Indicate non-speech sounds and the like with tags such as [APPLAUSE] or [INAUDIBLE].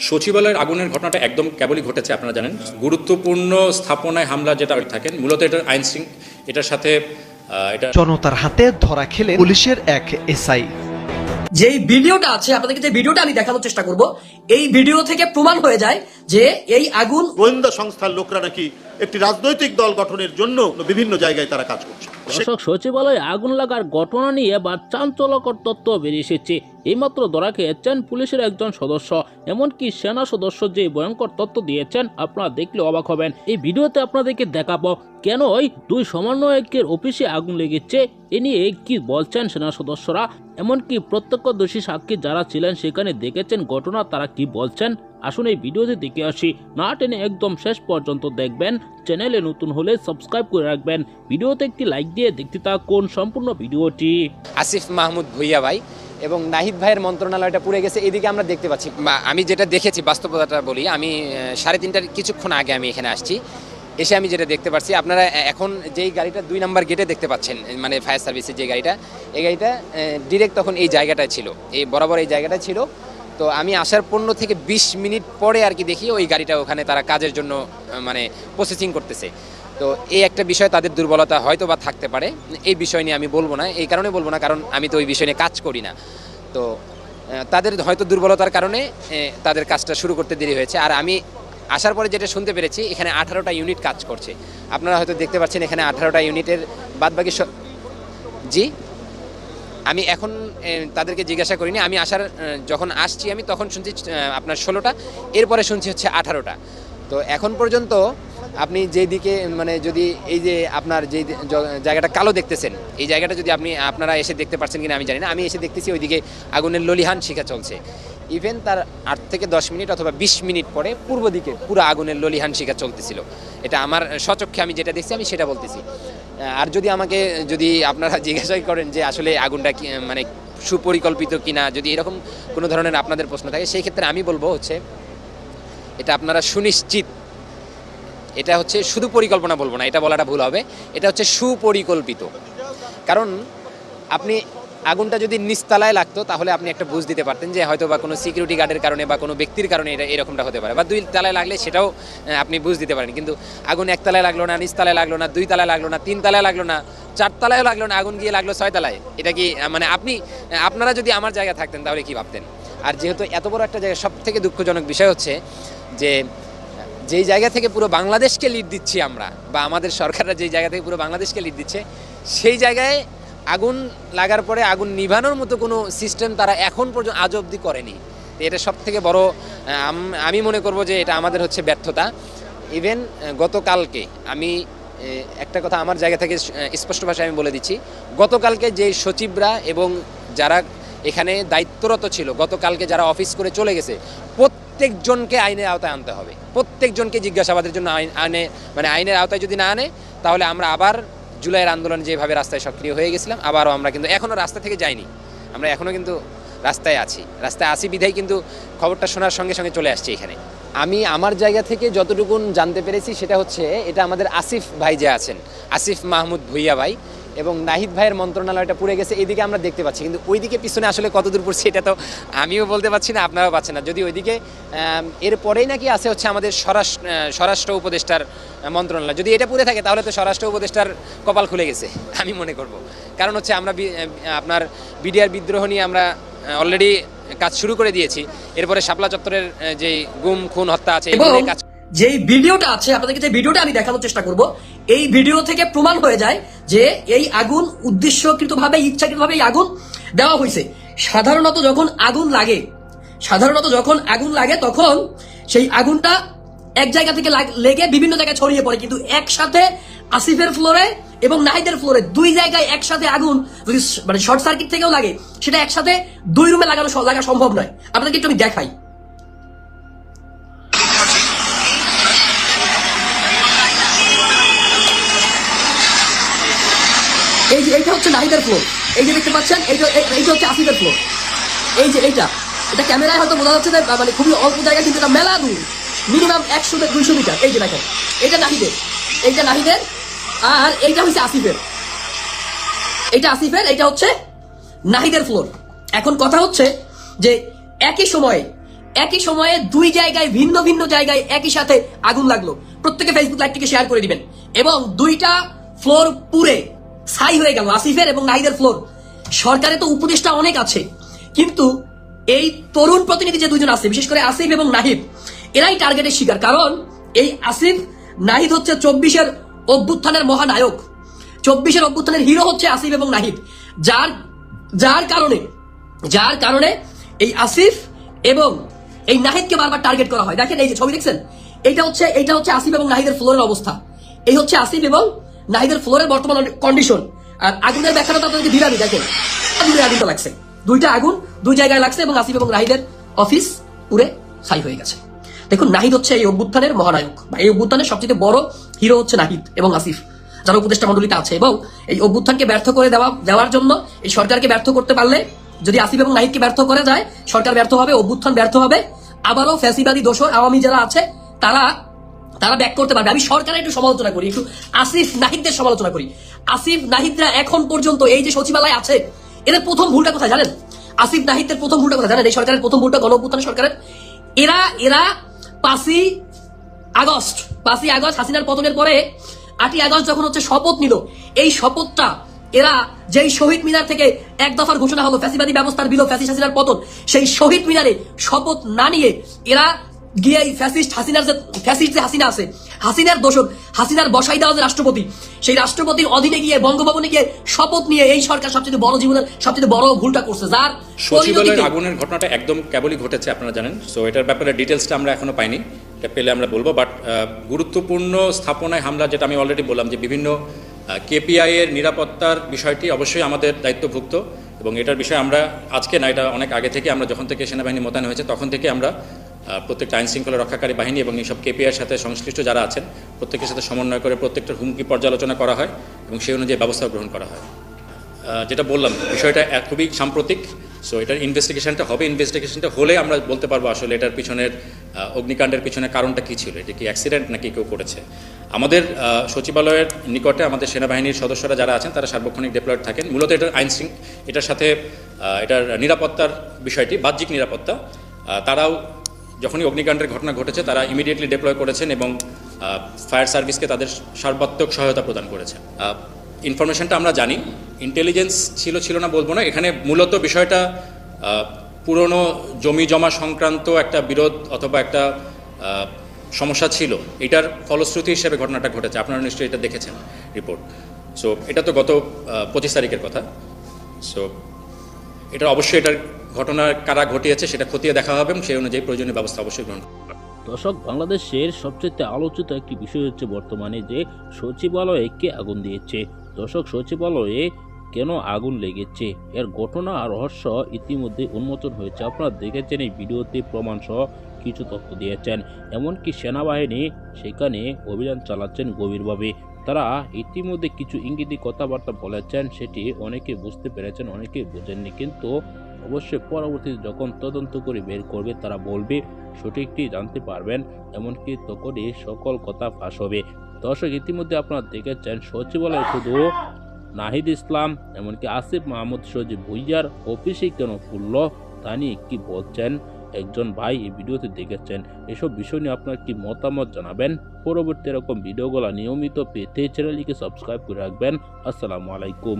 সচিবালয়ের আগুনের ঘটনাটা একদম কেবলই ঘটেছে আপনারা জানেন। গুরুত্বপূর্ণ স্থাপনায় হামলা যেটা থাকেন মূলত এটা আইন এটার সাথে আহ, এটা জনতার হাতে ধরা খেলে পুলিশের এক এসআই। যেই ভিডিওটা আছে আপনাদেরকে যে ভিডিওটা আমি দেখানোর চেষ্টা করব এই ভিডিও থেকে প্রমাণ হয়ে যায় যে এই আগুন গোয়েন্দা সংস্থার লোকরা নাকি একটি রাজনৈতিক দল গঠনের জন্য বিভিন্ন জায়গায় তারা কাজ করছে। দর্শক সচিবালয়ে আগুন লাগার ঘটনা নিয়ে এবার চাঞ্চল্যকর তথ্য বেরিয়ে এসেছে। এইমাত্র ধরা খেয়েছেন পুলিশের একজন সদস্য এমনকি সেনা সদস্য যে ভয়ঙ্কর তথ্য দিয়েছেন আপনারা দেখলে অবাক হবেন। এই ভিডিওতে আপনাদেরকে দেখাবো কেন ওই দুই সমন্বয়কের অফিসে আগুন লেগেছে এ নিয়ে কি বলছেন সেনা সদস্যরা? এমনকি প্রত্যক্ষদর্শী সাক্ষী যারা ছিলেন সেখানে দেখেছেন ঘটনা তারা কি বলছেন? আসুন এই ভিডিওতে দেখে আসি। না টেনে একদম শেষ পর্যন্ত দেখবেন। চ্যানেলে নতুন হলে সাবস্ক্রাইব করে রাখবেন। ভিডিওতে একটি লাইক দিয়ে দেখতে থাকুন সম্পূর্ণ ভিডিওটি। আসিফ মাহমুদ ভুইয়া ভাই এবং নাহিদ ভাইয়ের মন্ত্রণালয়টা পুড়ে গেছে। এদিকে আমরা দেখতে পাচ্ছি আমি যেটা দেখেছি, বাস্তবতাটা বলি, আমি সাড়ে তিনটার কিছুক্ষণ আগে আমি এখানে আসছি। এসে আমি যেটা দেখতে পাচ্ছি, আপনারা এখন যেই গাড়িটা দুই নাম্বার গেটে দেখতে পাচ্ছেন মানে ফায়ার সার্ভিসের যে গাড়িটা, এই গাড়িটা ডিরেক্ট তখন এই জায়গাটায় ছিল। এই বরাবর এই জায়গাটা ছিল। তো আমি আসার পনেরো থেকে বিশ মিনিট পরে আর কি দেখি ওই গাড়িটা ওখানে তারা কাজের জন্য মানে প্রসেসিং করতেছে। তো এই একটা বিষয় তাদের দুর্বলতা হয়তো বা থাকতে পারে। এই বিষয় নিয়ে আমি বলব না, এই কারণে বলব না, কারণ আমি তো ওই বিষয় নিয়ে কাজ করি না। তো তাদের হয়তো দুর্বলতার কারণে তাদের কাজটা শুরু করতে দেরি হয়েছে। আর আমি আসার পরে যেটা শুনতে পেরেছি, এখানে আঠারোটা ইউনিট কাজ করছে। আপনারা হয়তো দেখতে পাচ্ছেন এখানে আঠারোটা ইউনিটের বাদবাকি জি? আমি এখন তাদেরকে জিজ্ঞাসা করিনি। আমি আসার যখন আসছি, আমি তখন শুনছি আপনার ষোলোটা, এরপরে শুনছি হচ্ছে আঠারোটা। তো এখন পর্যন্ত আপনি যেই দিকে মানে যদি এই যে আপনার জ- জায়গাটা কালো দেখতেছেন, এই জায়গাটা যদি আপনি, আপনারা এসে দেখতে পারছেন কিনা আমি জানি না। আমি এসে দেখতেছি ওইদিকে আগুনের ললিহান শিখা চলছে। ইভেন তার আট থেকে দশ মিনিট অথবা বিশ মিনিট পরে পূর্ব দিকে পুরো আগুনের ললিহান শিখা চলতেছিল। এটা আমার সচক্ষে আমি যেটা দেখছি, আমি সেটা বলতেছি। আর যদি আমাকে, যদি আপনারা [LAUGHS] জিজ্ঞাসাই করেন যে আসলে আগুনটা মানে সুপরিকল্পিত কিনা, যদি এরকম কোনো ধরনের আপনাদের প্রশ্ন থাকে, সেই ক্ষেত্রে আমি বলব হচ্ছে, এটা আপনারা সুনিশ্চিত, এটা হচ্ছে শুধু পরিকল্পনা বলব না, এটা বলাটা ভুল হবে, এটা হচ্ছে সুপরিকল্পিত। কারণ আপনি আগুনটা যদি নিচতলায় লাগতো, তাহলে আপনি একটা বুঝ দিতে পারতেন যে হয়তো বা কোনো সিকিউরিটি গার্ডের কারণে বা কোনো ব্যক্তির কারণে এটা এরকমটা হতে পারে। বা দুই তালায় লাগলে সেটাও আপনি বুঝ দিতে পারেন। কিন্তু আগুন একতলায় লাগল না নিচতলায় লাগল না, দুই তালায় লাগল না, তিন তলায় লাগল না, চার তলায়ও লাগল না, আগুন গিয়ে লাগল ছয় তলায়। এটা কি মানে আপনি আপনারা যদি আমার জায়গায় থাকতেন, তাহলে কি ভাবতেন? আর যেহেতু এত বড় একটা জায়গা সব থেকে দুঃখজনক বিষয় হচ্ছে যে, যেই জায়গা থেকে পুরো বাংলাদেশকে লিড দিচ্ছি আমরা, বা আমাদের সরকাররা যেই জায়গা থেকে পুরো বাংলাদেশকে লিড দিচ্ছে, সেই জায়গায় আগুন লাগার পরে আগুন নিভানোর মতো কোনো সিস্টেম তারা এখন পর্যন্ত, আজ অবধি করেনি। এটা সব থেকে বড় আমি মনে করব যে এটা আমাদের হচ্ছে ব্যর্থতা। ইভেন গতকালকে আমি একটা কথা আমার জায়গা থেকে স্পষ্ট ভাষায় আমি বলে দিচ্ছি। গতকালকে যে সচিবরা এবং যারা এখানে দায়িত্বরত ছিল, গতকালকে যারা অফিস করে চলে গেছে, প্রত্যেকজনকে আইনের আওতায় আনতে হবে। প্রত্যেকজনকে জিজ্ঞাসাবাদের জন্য আইন আনে মানে আইনের আওতায় যদি না আনে, তাহলে আমরা আবার জুলাইয়ের আন্দোলন যেভাবে রাস্তায় সক্রিয় হয়ে গেছিলাম, আবারও আমরা কিন্তু এখনও রাস্তা থেকে যাইনি। আমরা এখনও কিন্তু রাস্তায় আছি। রাস্তায় আসি বিধায় কিন্তু খবরটা শোনার সঙ্গে সঙ্গে চলে আসছে এখানে। আমি আমার জায়গা থেকে যতটুকুন জানতে পেরেছি সেটা হচ্ছে, এটা আমাদের আসিফ ভাই যে আছেন, আসিফ মাহমুদ ভুইয়া ভাই এবং নাহিদ ভাইয়ের মন্ত্রণালয়টা পুড়ে গেছে এদিকে আমরা দেখতে পাচ্ছি। কিন্তু ওইদিকে পিছনে আসলে কতদূর পড়ছে এটা তো আমিও বলতে পারছি না আপনারাও পাচ্ছেন না। যদি ওইদিকে আম, এর পরেই নাকি আছে হচ্ছে আমাদের স্বরাষ্ট্র স্বরাষ্ট্র উপদেষ্টার মন্ত্রণালয়। যদি এটা পুড়ে থাকে তাহলে তো স্বরাষ্ট্র উপদেষ্টার কপাল খুলে গেছে [LAUGHS] আমি মনে করব। কারণ হচ্ছে আমরা আপনার বিডিআর বিদ্রোহ নিয়ে আমরা অলরেডি কাজ শুরু করে দিয়েছি। এরপরে শাপলা চত্বরের যে গুম খুন হত্যা আছে কাজ যেই ভিডিওটা আছে আপনাদেরকে যে ভিডিওটা আমি দেখানোর চেষ্টা করব এই ভিডিও থেকে প্রমাণ হয়ে যায় যে এই আগুন উদ্দেশ্যকৃতভাবে, ইচ্ছাকৃতভাবে এই আগুন দেওয়া হয়েছে। সাধারণত যখন আগুন লাগে, সাধারণত যখন আগুন লাগে, তখন সেই আগুনটা এক জায়গা থেকে লাগ- বিভিন্ন জায়গায় ছড়িয়ে পড়ে। কিন্তু একসাথে আসিফের ফ্লোরে এবং নাহিদের ফ্লোরে দুই জায়গায় একসাথে আগুন যদি মানে শর্ট সার্কিট থেকেও লাগে, সেটা একসাথে দুই রুমে লাগানো লাগা সম্ভব নয়। আপনাদেরকে একটু আমি দেখাই। হচ্ছে নাহিদের ফ্লোর এই যে দেখতে পাচ্ছেন এইটা এই- এইটা হচ্ছে আসিফের ফ্লোর এই যে, এইটা। এটা ক্যামেরায় হয়তো বোঝা যাচ্ছে যে মানে খুবই অল্প জায়গা কিন্তু এটা মেলা দূর। মিনিমাম একশো দুইশো মিটার। এই যে দেখেন, এইটা নাহিদের। এইটা নাহিদের, আর এইটা হচ্ছে আসিফের। এইটা আসিফের, এইটা হচ্ছে নাহিদের ফ্লোর এখন কথা হচ্ছে যে, একই সময়ে একই সময়ে দুই জায়গায় ভিন্ন ভিন্ন জায়গায় একই সাথে আগুন লাগল। প্রত্যেকে ফেসবুক লাইভটিকে শেয়ার করে দিবেন। এবং দুইটা ফ্লোর পুরে ছাই হয়ে গেল, আসিফের এবং নাহিদের ফ্লোর। সরকারে তো উপদেষ্টা অনেক আছে, কিন্তু এই তরুণ প্রতিনিধি যে দুজন আছে বিশেষ করে আসিফ এবং নাহিদ, এরাই টার্গেটের শিকার। কারণ এই আসিফ, নাহিদ হচ্ছে চব্বিশের অভ্যুত্থানের মহানায়ক। চব্বিশের অভ্যুত্থানের হিরো হচ্ছে আসিফ এবং নাহিদ। যার যার কারণে যার কারণে এই আসিফ এবং এই নাহিদকে বারবার টার্গেট করা হয়। দেখেন এই যে ছবি দেখছেন? এইটা হচ্ছে এইটা হচ্ছে আসিফ এবং নাহিদের ফ্লোরের অবস্থা। এই হচ্ছে আসিফ এবং নাহিদের ফ্লোরের বর্তমান কন্ডিশন আর আগুনের ব্যাখ্যাটা আপনাদেরকে দিলামই দেখেন। দূরে আগুনটা লাগছে। দুইটা আগুন, দুই জায়গায় লাগছে এবং আসিফ এবং নাহিদের অফিস পুরে ছাই হয়ে গেছে। দেখুন, নাহিদ হচ্ছে এই অভ্যুত্থানের মহানায়ক, বা এই অভ্যুত্থানের সবচেয়ে বড় হিরো হচ্ছে নাহিদ এবং আসিফ, যারা উপদেষ্টা মন্ডলীতে আছে। এবং এই অভ্যুত্থানকে ব্যর্থ করে দেওয়া, দেওয়ার জন্য এই সরকারকে ব্যর্থ করতে পারলে, যদি আসিফ এবং নাহিদকে ব্যর্থ করে যায়, সরকার ব্যর্থ হবে, অভ্যুত্থান ব্যর্থ হবে। আবারও ফ্যাসিবাদী দোষর আওয়ামী যারা আছে, তারা তারা ব্যাক করতে পারবে। আমি সরকারের একটু সমালোচনা করি, একটু আসিফ নাহিদদের সমালোচনা করি। আসিফ নাহিদরা এখন পর্যন্ত এই যে সচিবালয় আছে, এদের প্রথম ভুলটা কোথায় জানেন? আসিফ নাহিদদের প্রথম ভুলটা কোথায় জানেন? এই সরকারের প্রথম ভুলটা গণ সরকারের। এরা এরা পাঁচই আগস্ট পাঁচই আগস্ট হাসিনার পতনের পরে আটই আগস্ট যখন হচ্ছে শপথ নিল, এই শপথটা এরা যেই শহীদ মিনার থেকে এক দফার ঘোষণা হলো, ফ্যাসিবাদী ব্যবস্থার বিলোপ ফ্যাসি হাসিনার পতন, সেই শহীদ মিনারে শপথ না নিয়ে এরা গিয়ে এই ফ্যাসিস্ট হাসিনার যে ফ্যাসিস্ট যে হাসিনা আছে হাসিনার দোষক হাসিনার বসাই দেওয়া যে রাষ্ট্রপতি সেই রাষ্ট্রপতির অধীনে গিয়ে বঙ্গভবনে গিয়ে শপথ নিয়ে এই সরকার সবচেয়ে বড় জীবনের সবচেয়ে বড় ভুলটা করছে। যার সচিবালয়ের আগুনের ঘটনাটা একদম কেবলই ঘটেছে আপনারা জানেন। সো এটার ব্যাপারে ডিটেলসটা আমরা এখনও পাইনি এটা পেলে আমরা বলব। বাট গুরুত্বপূর্ণ স্থাপনায় হামলা যেটা আমি অলরেডি বললাম যে বিভিন্ন কেপিআই এর নিরাপত্তার বিষয়টি অবশ্যই আমাদের দায়িত্বভুক্ত। এবং এটার বিষয়ে আমরা আজকে না এটা অনেক আগে থেকে আমরা যখন থেকে সেনাবাহিনী মোতায়েন হয়েছে তখন থেকে আমরা প্রত্যেকটা আইন শৃঙ্খলা রক্ষাকারী বাহিনী এবং এইসব কেপিআইয়ের সাথে সংশ্লিষ্ট যারা আছেন, প্রত্যেকের সাথে সমন্বয় করে প্রত্যেকটা হুমকি পর্যালোচনা করা হয় এবং সেই অনুযায়ী ব্যবস্থা গ্রহণ করা হয়। যেটা বললাম, বিষয়টা খুবই সাম্প্রতিক সো এটার ইনভেস্টিগেশনটা হবে। ইনভেস্টিগেশনটা হলে আমরা বলতে পারব আসলে এটার পিছনের অগ্নিকাণ্ডের পিছনে কারণটা কী ছিল। এটা কি অ্যাক্সিডেন্ট নাকি কেউ করেছে? আমাদের সচিবালয়ের নিকটে আমাদের সেনাবাহিনীর সদস্যরা যারা আছেন, তারা সার্বক্ষণিক ডেপ্লয়েড থাকেন। মূলত এটার আইন এটার সাথে এটার নিরাপত্তার বিষয়টি, বাহ্যিক নিরাপত্তা তারাও যখনই অগ্নিকাণ্ডের ঘটনা ঘটেছে, তারা ইমিডিয়েটলি ডেপ্লয় করেছেন এবং ফায়ার সার্ভিসকে তাদের সর্বাত্মক সহায়তা প্রদান করেছেন। ইনফরমেশনটা আমরা জানি। ইন্টেলিজেন্স ছিল ছিল না বলব না। এখানে মূলত বিষয়টা পুরনো জমি জমা সংক্রান্ত একটা বিরোধ অথবা একটা সমস্যা ছিল। এটার ফলশ্রুতি হিসেবে ঘটনাটা ঘটেছে। আপনারা নিশ্চয়ই এটা দেখেছেন রিপোর্ট সো এটা তো গত পঁচিশ তারিখের কথা। সো এটা অবশ্যই এটার ঘটনা কারা ঘটিয়েছে সেটা খতিয়ে দেখা হবে এবং সেই অনুযায়ী প্রয়োজনীয় ব্যবস্থা অবশ্যই গ্রহণ দর্শক, বাংলাদেশের সবচেয়ে আলোচিত একটি বিষয় হচ্ছে বর্তমানে যে সচিবালয়ে কে আগুন দিয়েছে। দর্শক, সচিবালয়ে কেন আগুন লেগেছে? এর ঘটনা আর রহস্য ইতিমধ্যে উন্মোচন হয়েছে। আপনারা দেখেছেন এই ভিডিওতে প্রমাণ সহ কিছু তথ্য দিয়েছেন। এমনকি সেনাবাহিনী সেখানে অভিযান চালাচ্ছেন গভীরভাবে। তারা ইতিমধ্যে কিছু ইঙ্গিতি কথাবার্তা বলেছেন, সেটি অনেকে বুঝতে পেরেছেন, অনেকে বোঝেননি। কিন্তু অবশ্যই পরবর্তীতে যখন তদন্ত করে বের করবে, তারা বলবে, সঠিকটি জানতে পারবেন, এমনকি তখনই সকল কথা ফাঁস হবে। দর্শক, ইতিমধ্যে আপনারা দেখেছেন, সচিবালয় শুধু নাহিদ ইসলাম, এমনকি আসিফ মাহমুদ, সজিব ভুইয়ার অফিসে কেন খুলল, তা নিয়ে কি বলছেন, একজন ভাই এই ভিডিওতে দেখেছেন। এসব বিষয় নিয়ে আপনার কি মতামত জানাবেন? পরবর্তী এরকম ভিডিওগুলো নিয়মিত পেতে চ্যানেলটিকে সাবস্ক্রাইব করে রাখবেন। আসসালামু আলাইকুম।